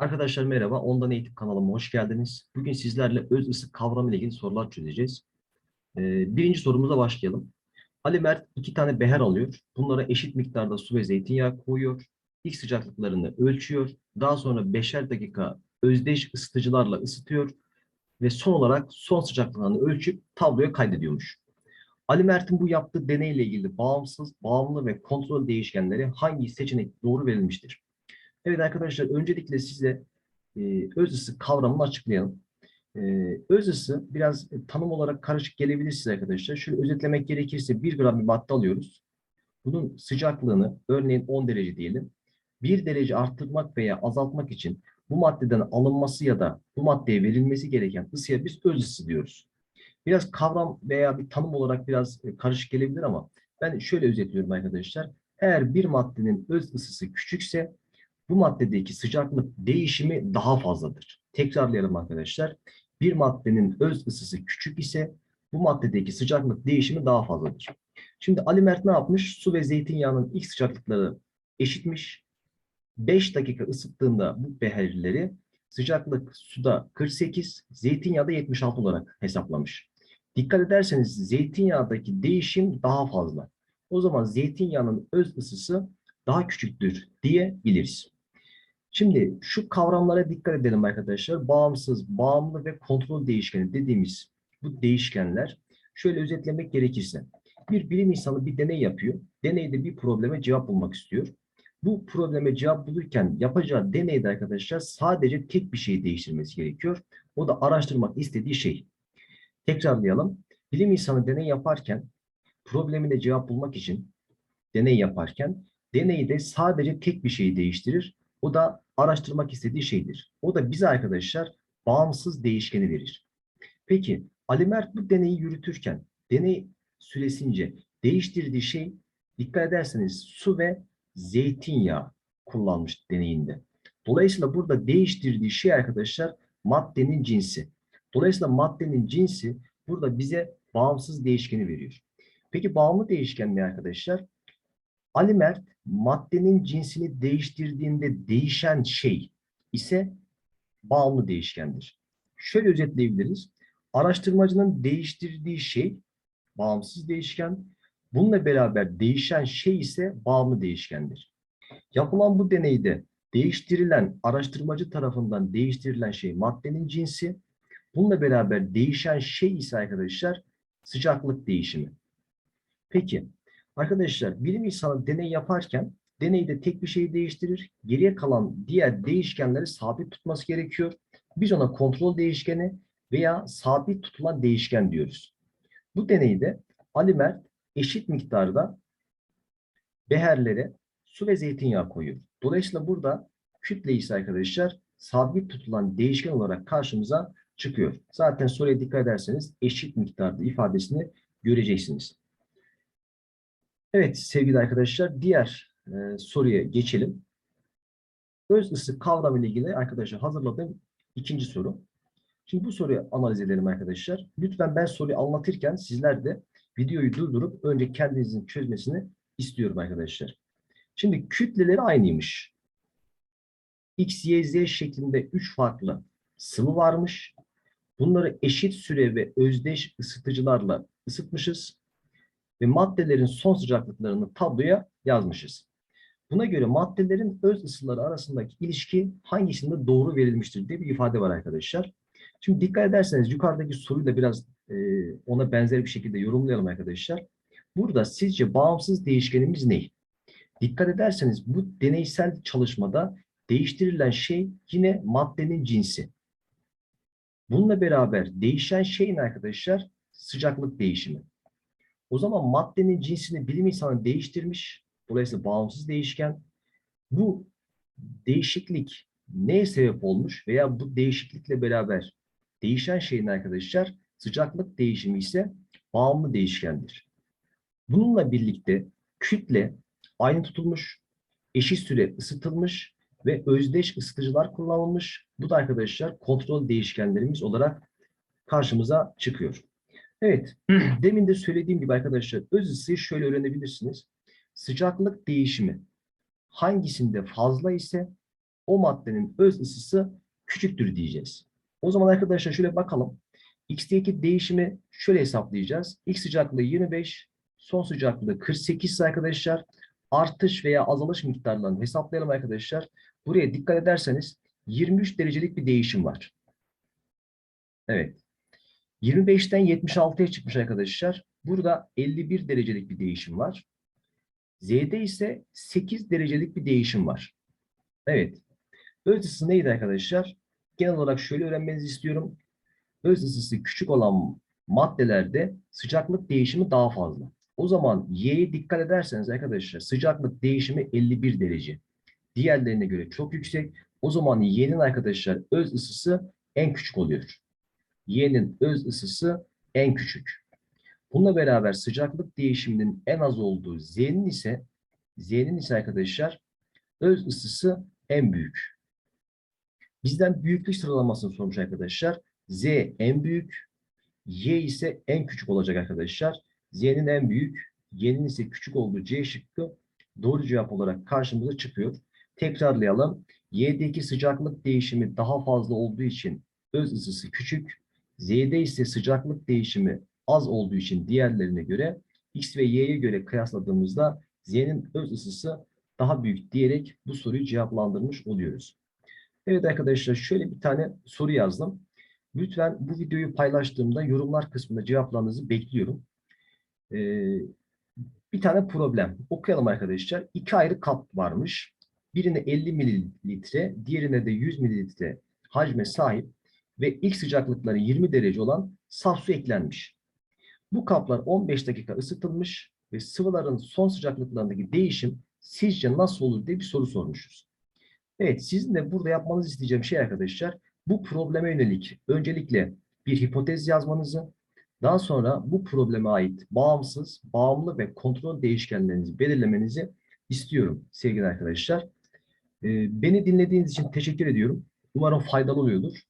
Arkadaşlar merhaba, Ondan Eğitim kanalıma hoş geldiniz. Bugün sizlerle öz ısı kavramı ile ilgili sorular çözeceğiz. Ee, birinci sorumuza başlayalım. Ali Mert iki tane beher alıyor. Bunlara eşit miktarda su ve zeytinyağı koyuyor. İlk sıcaklıklarını ölçüyor. Daha sonra beşer dakika özdeş ısıtıcılarla ısıtıyor. Ve son olarak son sıcaklıklarını ölçüp tabloya kaydediyormuş. Ali Mert'in bu yaptığı deneyle ilgili bağımsız, bağımlı ve kontrol değişkenleri hangi seçenek doğru verilmiştir? Evet arkadaşlar öncelikle size e, öz ısı kavramını açıklayalım. E, öz ısı biraz e, tanım olarak karışık gelebilir size arkadaşlar. Şöyle özetlemek gerekirse 1 gram bir madde alıyoruz. Bunun sıcaklığını örneğin 10 derece diyelim. 1 derece arttırmak veya azaltmak için bu maddeden alınması ya da bu maddeye verilmesi gereken ısıya biz öz ısı diyoruz. Biraz kavram veya bir tanım olarak biraz e, karışık gelebilir ama ben şöyle özetliyorum arkadaşlar. Eğer bir maddenin öz ısısı küçükse bu maddedeki sıcaklık değişimi daha fazladır. Tekrarlayalım arkadaşlar. Bir maddenin öz ısısı küçük ise bu maddedeki sıcaklık değişimi daha fazladır. Şimdi Ali Mert ne yapmış? Su ve zeytinyağının ilk sıcaklıkları eşitmiş. 5 dakika ısıttığında bu beherleri sıcaklık suda 48, zeytinyağda 76 olarak hesaplamış. Dikkat ederseniz zeytinyağdaki değişim daha fazla. O zaman zeytinyağının öz ısısı daha küçüktür diyebiliriz. Şimdi şu kavramlara dikkat edelim arkadaşlar. Bağımsız, bağımlı ve kontrol değişkeni dediğimiz bu değişkenler şöyle özetlemek gerekirse bir bilim insanı bir deney yapıyor. Deneyde bir probleme cevap bulmak istiyor. Bu probleme cevap bulurken yapacağı deneyde arkadaşlar sadece tek bir şeyi değiştirmesi gerekiyor. O da araştırmak istediği şey. Tekrarlayalım. Bilim insanı deney yaparken problemine cevap bulmak için deney yaparken deneyde sadece tek bir şeyi değiştirir. O da araştırmak istediği şeydir. O da bize arkadaşlar bağımsız değişkeni verir. Peki Ali Mert bu deneyi yürütürken deney süresince değiştirdiği şey dikkat ederseniz su ve zeytinyağı kullanmış deneyinde. Dolayısıyla burada değiştirdiği şey arkadaşlar maddenin cinsi. Dolayısıyla maddenin cinsi burada bize bağımsız değişkeni veriyor. Peki bağımlı değişken ne arkadaşlar? Ali Mert maddenin cinsini değiştirdiğinde değişen şey ise bağımlı değişkendir. Şöyle özetleyebiliriz. Araştırmacının değiştirdiği şey bağımsız değişken, bununla beraber değişen şey ise bağımlı değişkendir. Yapılan bu deneyde değiştirilen, araştırmacı tarafından değiştirilen şey maddenin cinsi, bununla beraber değişen şey ise arkadaşlar sıcaklık değişimi. Peki, Arkadaşlar bilim insanı deney yaparken deneyde tek bir şeyi değiştirir. Geriye kalan diğer değişkenleri sabit tutması gerekiyor. Biz ona kontrol değişkeni veya sabit tutulan değişken diyoruz. Bu deneyde Ali Mert eşit miktarda beherlere su ve zeytinyağı koyuyor. Dolayısıyla burada kütle ise arkadaşlar sabit tutulan değişken olarak karşımıza çıkıyor. Zaten soruya dikkat ederseniz eşit miktarda ifadesini göreceksiniz. Evet sevgili arkadaşlar diğer e, soruya geçelim. Öz ısı kavramı ile ilgili arkadaşlar hazırladığım ikinci soru. Şimdi bu soruyu analiz edelim arkadaşlar. Lütfen ben soruyu anlatırken sizler de videoyu durdurup önce kendinizin çözmesini istiyorum arkadaşlar. Şimdi kütleleri aynıymış. X, Y, Z şeklinde üç farklı sıvı varmış. Bunları eşit süre ve özdeş ısıtıcılarla ısıtmışız ve maddelerin son sıcaklıklarını tabloya yazmışız. Buna göre maddelerin öz ısıları arasındaki ilişki hangisinde doğru verilmiştir diye bir ifade var arkadaşlar. Şimdi dikkat ederseniz yukarıdaki soruyu da biraz e, ona benzer bir şekilde yorumlayalım arkadaşlar. Burada sizce bağımsız değişkenimiz ne? Dikkat ederseniz bu deneysel çalışmada değiştirilen şey yine maddenin cinsi. Bununla beraber değişen şeyin arkadaşlar sıcaklık değişimi. O zaman maddenin cinsini bilim insanı değiştirmiş. Dolayısıyla bağımsız değişken. Bu değişiklik neye sebep olmuş veya bu değişiklikle beraber değişen şeyin arkadaşlar sıcaklık değişimi ise bağımlı değişkendir. Bununla birlikte kütle aynı tutulmuş, eşit süre ısıtılmış ve özdeş ısıtıcılar kullanılmış. Bu da arkadaşlar kontrol değişkenlerimiz olarak karşımıza çıkıyor. Evet, demin de söylediğim gibi arkadaşlar öz ısıyı şöyle öğrenebilirsiniz. Sıcaklık değişimi hangisinde fazla ise o maddenin öz ısısı küçüktür diyeceğiz. O zaman arkadaşlar şöyle bakalım. X'teki değişimi şöyle hesaplayacağız. X sıcaklığı 25, son sıcaklığı 48 ise arkadaşlar. Artış veya azalış miktarlarını hesaplayalım arkadaşlar. Buraya dikkat ederseniz 23 derecelik bir değişim var. Evet. 25'ten 76'ya çıkmış arkadaşlar. Burada 51 derecelik bir değişim var. Z'de ise 8 derecelik bir değişim var. Evet. Öz ısı neydi arkadaşlar? Genel olarak şöyle öğrenmenizi istiyorum. Öz ısısı küçük olan maddelerde sıcaklık değişimi daha fazla. O zaman Y'ye dikkat ederseniz arkadaşlar sıcaklık değişimi 51 derece. Diğerlerine göre çok yüksek. O zaman Y'nin arkadaşlar öz ısısı en küçük oluyor. Y'nin öz ısısı en küçük. Bununla beraber sıcaklık değişiminin en az olduğu Z'nin ise Z'nin ise arkadaşlar öz ısısı en büyük. Bizden büyüklük sıralamasını sormuş arkadaşlar. Z en büyük, Y ise en küçük olacak arkadaşlar. Z'nin en büyük, Y'nin ise küçük olduğu C şıkkı doğru cevap olarak karşımıza çıkıyor. Tekrarlayalım. Y'deki sıcaklık değişimi daha fazla olduğu için öz ısısı küçük. Z'de ise sıcaklık değişimi az olduğu için diğerlerine göre X ve Y'ye göre kıyasladığımızda Z'nin öz ısısı daha büyük diyerek bu soruyu cevaplandırmış oluyoruz. Evet arkadaşlar şöyle bir tane soru yazdım. Lütfen bu videoyu paylaştığımda yorumlar kısmında cevaplarınızı bekliyorum. Ee, bir tane problem. Okuyalım arkadaşlar. İki ayrı kap varmış. Birine 50 mililitre, diğerine de 100 mililitre hacme sahip ve ilk sıcaklıkları 20 derece olan saf su eklenmiş. Bu kaplar 15 dakika ısıtılmış ve sıvıların son sıcaklıklarındaki değişim sizce nasıl olur diye bir soru sormuşuz. Evet, sizin de burada yapmanızı isteyeceğim şey arkadaşlar, bu probleme yönelik öncelikle bir hipotez yazmanızı, daha sonra bu probleme ait bağımsız, bağımlı ve kontrol değişkenlerinizi belirlemenizi istiyorum sevgili arkadaşlar. Ee, beni dinlediğiniz için teşekkür ediyorum. Umarım faydalı oluyordur.